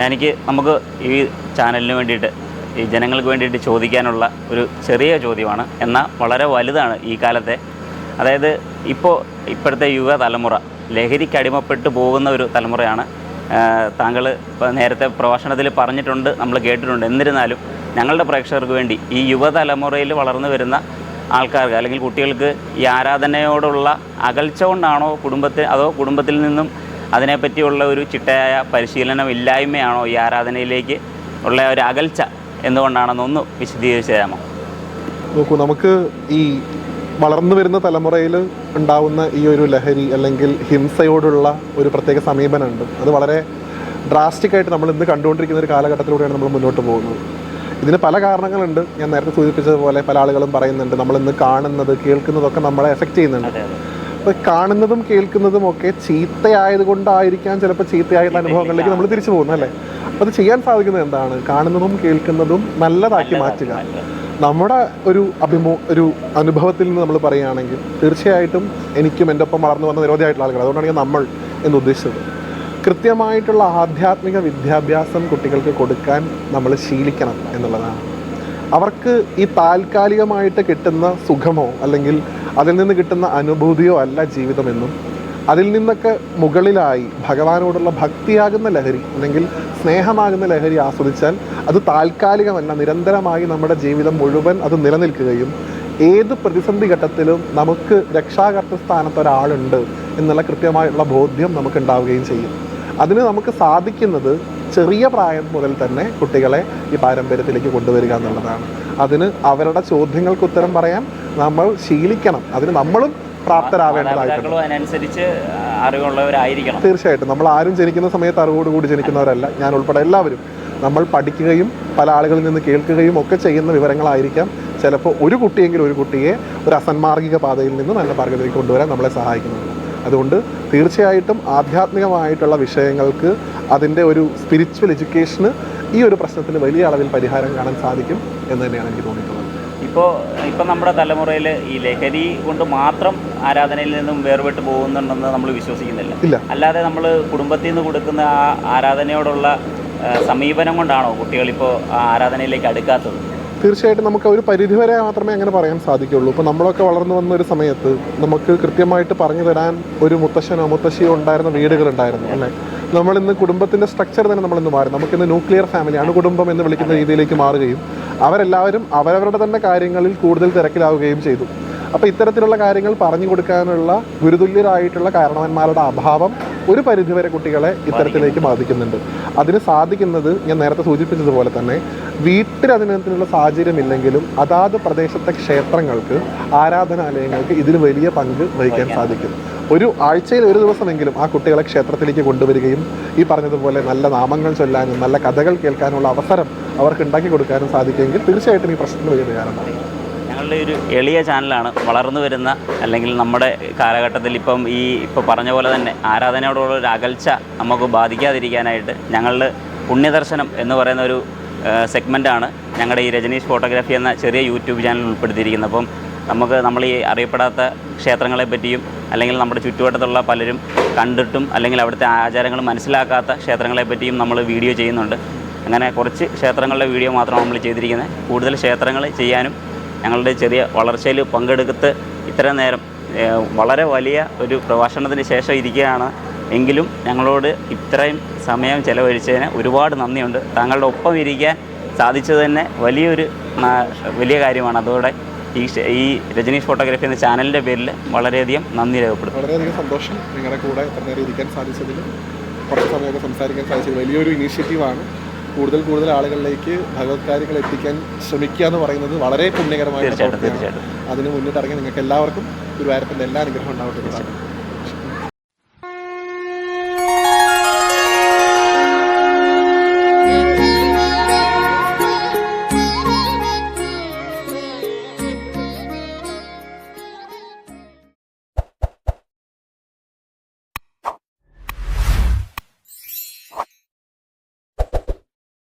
എനിക്ക് നമുക്ക് ഈ ചാനലിന് വേണ്ടിയിട്ട് ഈ ജനങ്ങൾക്ക് വേണ്ടിയിട്ട് ചോദിക്കാനുള്ള ഒരു ചെറിയ ചോദ്യമാണ്. എന്നാൽ വളരെ വലുതാണ് ഈ കാലത്തെ. അതായത് ഇപ്പോൾ ഇപ്പോഴത്തെ യുവ തലമുറ ലഹരിക്ക് അടിമപ്പെട്ട് പോകുന്ന ഒരു തലമുറയാണ് താങ്കൾ നേരത്തെ പ്രഭാഷണത്തിൽ പറഞ്ഞിട്ടുണ്ട് നമ്മൾ കേട്ടിട്ടുണ്ട്. എന്നിരുന്നാലും ഞങ്ങളുടെ പ്രേക്ഷകർക്ക് വേണ്ടി ഈ യുവതലമുറയിൽ വളർന്നു വരുന്ന ആൾക്കാർക്ക് അല്ലെങ്കിൽ കുട്ടികൾക്ക് ഈ ആരാധനയോടുള്ള അകൽച്ച കൊണ്ടാണോ കുടുംബത്തിൽ അതോ കുടുംബത്തിൽ നിന്നും അതിനെപ്പറ്റിയുള്ള ഒരു ചിട്ടയായ പരിശീലനം ഇല്ലായ്മയാണോ ഈ ആരാധനയിലേക്ക് ഉള്ള ഒരു അകൽച്ച എന്തുകൊണ്ടാണെന്നൊന്ന് വിശദീകരിച്ച് തരാമോ? നോക്കൂ നമുക്ക് ഈ വളർന്നു വരുന്ന തലമുറയിൽ ഉണ്ടാവുന്ന ഈ ഒരു ലഹരി അല്ലെങ്കിൽ ഹിംസയോടുള്ള ഒരു പ്രത്യേക സമീപനമുണ്ട്. അത് വളരെ ഡ്രാസ്റ്റിക്കായിട്ട് നമ്മൾ ഇന്ന് കണ്ടുകൊണ്ടിരിക്കുന്ന ഒരു കാലഘട്ടത്തിലൂടെയാണ് നമ്മൾ മുന്നോട്ട് പോകുന്നത്. ഇതിന് പല കാരണങ്ങളുണ്ട്. ഞാൻ നേരത്തെ സൂചിപ്പിച്ചതുപോലെ പല ആളുകളും പറയുന്നുണ്ട് നമ്മൾ ഇന്ന് കാണുന്നത് കേൾക്കുന്നതൊക്കെ നമ്മളെ എഫക്റ്റ് ചെയ്യുന്നുണ്ട്. അപ്പോൾ കാണുന്നതും കേൾക്കുന്നതും ഒക്കെ ചീത്തയായത് കൊണ്ടായിരിക്കാം ചിലപ്പോൾ ചീത്തയായിട്ടുള്ള അനുഭവങ്ങളിലേക്ക് നമ്മൾ തിരിച്ചു പോകുന്നത് അല്ലേ? അത് ചെയ്യാൻ സാധിക്കുന്നത് എന്താണ്? കാണുന്നതും കേൾക്കുന്നതും നല്ലതാക്കി മാറ്റുക. നമ്മുടെ ഒരു അഭിമു ഒരു അനുഭവത്തിൽ നിന്ന് നമ്മൾ പറയുകയാണെങ്കിൽ തീർച്ചയായിട്ടും എനിക്കും എന്റെ ഒപ്പം വളർന്നു വന്ന നിരവധിയായിട്ടുള്ള ആളുകൾ. അതുകൊണ്ടാണ് ഞാൻ നമ്മൾ എന്ന് ഉദ്ദേശിച്ചത്. കൃത്യമായിട്ടുള്ള ആധ്യാത്മിക വിദ്യാഭ്യാസം കുട്ടികൾക്ക് കൊടുക്കാൻ നമ്മൾ ശീലിക്കണം എന്നുള്ളതാണ്. അവർക്ക് ഈ താൽക്കാലികമായിട്ട് കിട്ടുന്ന സുഖമോ അല്ലെങ്കിൽ അതിൽ നിന്ന് കിട്ടുന്ന അനുഭൂതിയോ അല്ല ജീവിതമെന്നും അതിൽ നിന്നൊക്കെ മുകളിലായി ഭഗവാനോടുള്ള ഭക്തിയാകുന്ന ലഹരി അല്ലെങ്കിൽ സ്നേഹമാകുന്ന ലഹരി ആസ്വദിച്ചാൽ അത് താൽക്കാലികമല്ല നിരന്തരമായി നമ്മുടെ ജീവിതം മുഴുവൻ അത് നിലനിൽക്കുകയും ഏത് പ്രതിസന്ധി ഘട്ടത്തിലും നമുക്ക് രക്ഷാകർത്തൃ സ്ഥാനത്ത് ഒരാളുണ്ട് എന്നുള്ള കൃത്യമായുള്ള ബോധ്യം നമുക്ക് ഉണ്ടാവുകയും ചെയ്യും. അതിന് നമുക്ക് സാധിക്കുന്നത് ചെറിയ പ്രായം മുതൽ തന്നെ കുട്ടികളെ ഈ പാരമ്പര്യത്തിലേക്ക് കൊണ്ടുവരിക എന്നുള്ളതാണ്. അതിന് അവരുടെ ചോദ്യങ്ങൾക്ക് ഉത്തരം പറയാൻ നമ്മൾ ശീലിക്കണം. അതിന് നമ്മളും പ്രാപ്തരാവേണ്ടതായിട്ടുണ്ട്. മാതാപിതാക്കളും അതിനനുസരിച്ച് അറിവുള്ളവരായിരിക്കണം. തീർച്ചയായിട്ടും. നമ്മൾ ആരും ജനിക്കുന്ന സമയത്ത് അറിവോടുകൂടി ജനിക്കുന്നവരല്ല. ഞാൻ ഉൾപ്പെടെ എല്ലാവരും. നമ്മൾ പഠിക്കുകയും പല ആളുകളിൽ നിന്ന് കേൾക്കുകയും ഒക്കെ ചെയ്യുന്ന വിവരങ്ങളായിരിക്കാം. ചിലപ്പോൾ ഒരു കുട്ടിയെങ്കിലും ഒരു കുട്ടിയെ ഒരു അസന്മാർഗിക പാതയിൽ നിന്ന് നല്ല മാർഗത്തിലേക്ക് കൊണ്ടുവരാൻ നമ്മളെ സഹായിക്കുന്നുണ്ട്. അതുകൊണ്ട് തീർച്ചയായിട്ടും ആധ്യാത്മികമായിട്ടുള്ള വിഷയങ്ങൾക്ക് അതിന്റെ ഒരു സ്പിരിച്വൽ എഡ്യൂക്കേഷന് ഈ ഒരു പ്രശ്നത്തിന് വലിയ അളവിൽ പരിഹാരം കാണാൻ സാധിക്കും എന്ന് തന്നെയാണ് എനിക്ക് തോന്നിയിട്ടുള്ളത്. ഇപ്പോൾ ഇപ്പം നമ്മുടെ തലമുറയിൽ ഈ ലഹരി കൊണ്ട് മാത്രം ആരാധനയിൽ നിന്നും വേർപെട്ട് പോകുന്നുണ്ടെന്ന് നമ്മൾ വിശ്വസിക്കുന്നില്ല. ഇല്ല. അല്ലാതെ നമ്മൾ കുടുംബത്തിൽ നിന്ന് കൊടുക്കുന്ന ആ ആരാധനയോടുള്ള സമീപനം കൊണ്ടാണോ കുട്ടികളിപ്പോൾ ആ ആരാധനയിലേക്ക് അടുക്കാത്തത്? തീർച്ചയായിട്ടും നമുക്ക് ഒരു പരിധിവരെ മാത്രമേ അങ്ങനെ പറയാൻ സാധിക്കുള്ളൂ ഇപ്പോൾ നമ്മളൊക്കെ വളർന്നു വന്ന ഒരു സമയത്ത് നമുക്ക് കൃത്യമായിട്ട് പറഞ്ഞു തരാൻ ഒരു മുത്തശ്ശനോ മുത്തശ്ശിയോ ഉണ്ടായിരുന്ന വീടുകളുണ്ടായിരുന്നു അല്ലേ? നമ്മളിന്ന് കുടുംബത്തിന്റെ സ്ട്രക്ചർ തന്നെ നമ്മളിന്ന് മാറി. നമുക്കിന്ന് ന്യൂക്ലിയർ ഫാമിലി അണുകുടുംബം എന്ന് വിളിക്കുന്ന രീതിയിലേക്ക് മാറുകയും അവരെല്ലാവരും അവരവരുടെ തന്നെ കാര്യങ്ങളിൽ കൂടുതൽ തിരക്കിലാവുകയും ചെയ്തു. അപ്പോൾ ഇത്തരത്തിലുള്ള കാര്യങ്ങൾ പറഞ്ഞു കൊടുക്കാനുള്ള ഗുരുതുല്യരായിട്ടുള്ള കാരണവന്മാരുടെ അഭാവം ഒരു പരിധിവരെ കുട്ടികളെ ഇത്തരത്തിലേക്ക് ബാധിക്കുന്നുണ്ട്. അതിന് സാധിക്കുന്നത് ഞാൻ നേരത്തെ സൂചിപ്പിച്ചതുപോലെ തന്നെ വീട്ടിൽ അതിനകത്തിനുള്ള സാഹചര്യമില്ലെങ്കിലും അതാത് പ്രദേശത്തെ ക്ഷേത്രങ്ങൾക്ക് ആരാധനാലയങ്ങൾക്ക് ഇതിൽ വലിയ പങ്ക് വഹിക്കാൻ സാധിക്കും. ഒരു ആഴ്ചയിൽ ഒരു ദിവസമെങ്കിലും ആ കുട്ടികളെ ക്ഷേത്രത്തിലേക്ക് കൊണ്ടുവരികയും ഈ പറഞ്ഞതുപോലെ നല്ല നാമങ്ങൾ ചൊല്ലാനും നല്ല കഥകൾ കേൾക്കാനുള്ള അവസരം അവർക്ക് ഉണ്ടാക്കി കൊടുക്കാനും സാധിക്കുമെങ്കിൽ തീർച്ചയായിട്ടും ഈ പ്രശ്നത്തിന് വലിയ പരിഹാരമാണ് ഞങ്ങളുടെ ഒരു എളിയ ചാനലാണ് വളർന്നു വരുന്ന അല്ലെങ്കിൽ നമ്മുടെ കാലഘട്ടത്തിൽ ഇപ്പം ഈ ഇപ്പോൾ പറഞ്ഞ പോലെ തന്നെ ആരാധനയോടുള്ള ഒരു അകൽച്ച നമുക്ക് ബാധിക്കാതിരിക്കാനായിട്ട് ഞങ്ങളുടെ പുണ്യദർശനം എന്ന് പറയുന്ന ഒരു സെഗ്മെന്റാണ് ഞങ്ങളുടെ ഈ രജനീഷ് ഫോട്ടോഗ്രാഫി എന്ന ചെറിയ യൂട്യൂബ് ചാനൽ ഉൾപ്പെടുത്തിയിരിക്കുന്നത്. അപ്പം നമുക്ക് നമ്മൾ ഈ അറിയപ്പെടാത്ത ക്ഷേത്രങ്ങളെ പറ്റിയും അല്ലെങ്കിൽ നമ്മുടെ ചുറ്റുവട്ടത്തുള്ള പലരും കണ്ടിട്ടും അല്ലെങ്കിൽ അവിടുത്തെ ആചാരങ്ങൾ മനസ്സിലാക്കാത്ത ക്ഷേത്രങ്ങളെ പറ്റിയും നമ്മൾ വീഡിയോ ചെയ്യുന്നുണ്ട്. അങ്ങനെ കുറച്ച് ക്ഷേത്രങ്ങളുടെ വീഡിയോ മാത്രമാണ് നമ്മൾ ചെയ്തിരിക്കുന്നത്. കൂടുതൽ ക്ഷേത്രങ്ങൾ ചെയ്യാനും ഞങ്ങളുടെ ചെറിയ വളർച്ചയിൽ പങ്കെടുത്ത് ഇത്രയും നേരം വളരെ വലിയ ഒരു പ്രഭാഷണത്തിന് ശേഷം ഇരിക്കുകയാണ് എങ്കിലും ഞങ്ങളോട് ഇത്രയും സമയം ചെലവഴിച്ചതിന് ഒരുപാട് നന്ദിയുണ്ട്. താങ്കളുടെ ഒപ്പം ഇരിക്കാൻ സാധിച്ചത് തന്നെ വലിയൊരു വലിയ കാര്യമാണ്. അതോടെ ഈ ഈ രജനീഷ് ഫോട്ടോഗ്രാഫി എന്ന ചാനലിന്റെ പേരിൽ വളരെയധികം നന്ദി രേഖപ്പെടുത്തുന്നു. വളരെയധികം സന്തോഷം നിങ്ങളുടെ കൂടെ ഇത്ര നേരം ഇരിക്കാൻ സാധിച്ചതിലും കുറച്ച് സമയമൊക്കെ സംസാരിക്കാൻ സാധിച്ചത് വലിയൊരു ഇനീഷ്യേറ്റീവാണ്. കൂടുതൽ കൂടുതൽ ആളുകളിലേക്ക് ഭഗവത് കാര്യങ്ങൾ എത്തിക്കാൻ ശ്രമിക്കുക എന്ന് പറയുന്നത് വളരെ പുണ്യകരമായ തീർച്ചയായിട്ടും പ്രവൃത്തിയാണ് തീർച്ചയായിട്ടും. അതിന് മുന്നിട്ടിറങ്ങി നിങ്ങൾക്ക് എല്ലാവർക്കും ഗുരുവായൂരപ്പന്റെ എല്ലാ അനുഗ്രഹം ഉണ്ടാവട്ടെ.